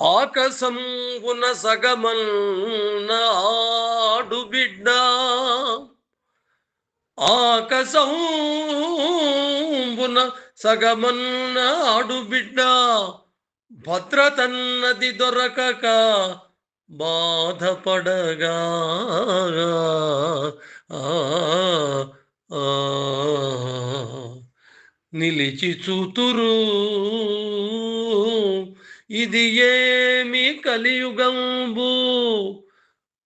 ఆకసంగున సగమన్న ఆడు బిడ్డ. ఆకసంబున సగమన్న ఆడు బిడ్డ. భద్రతన్నది దొరకక బాధపడగా. ఆ, ఆ, నిలిచి చూతురు. ఇది ఏమి కలియుగంబు?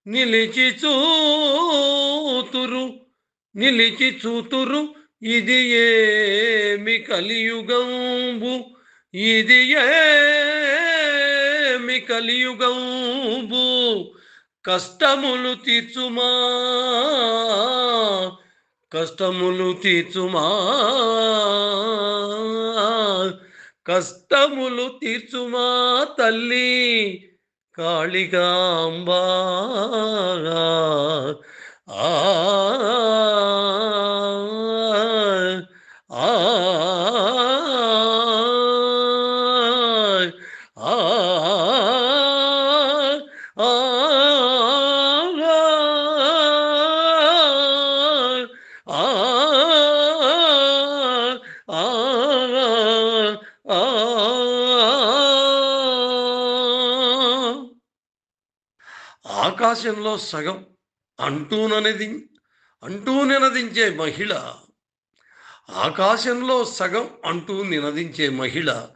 నిలిచి చూతురు నిలిచి చూతురు. ఇది ఏమి కలియుగంబు? ఇది ఏమి కలియుగంబు? కష్టములు తీర్చుమా? కష్టములు తీర్చుమా? కష్టములు తీర్చుమా తల్లి? కాళికాంబా ఆ ఆకాశంలో సగం అంటూనది అంటూ నినదించే మహిళ ఆకాశంలో సగం అంటూ నినదించే మహిళ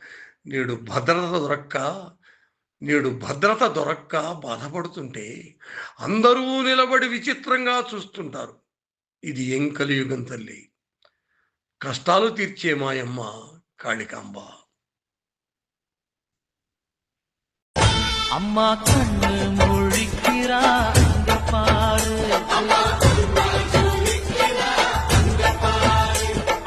నేడు భద్రత దొరక్క నేడు భద్రత దొరక్క బాధపడుతుంటే అందరూ నిలబడి విచిత్రంగా చూస్తుంటారు. ఇది ఏం కలియుగం తల్లి. కష్టాలు తీర్చే మాయమ్మ కాళికాంబ. అమ్మ కన్ను முழிக்கிறா அங்க பாரு.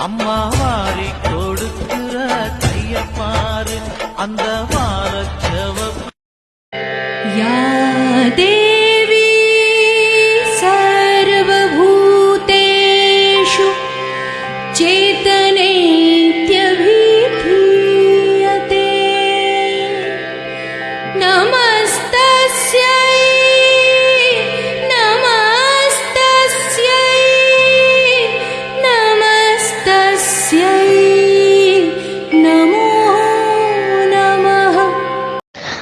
அம்மா வாரி கொடுக்கிற கைய பாரு. அந்த வாரச்சவப்பு யாதே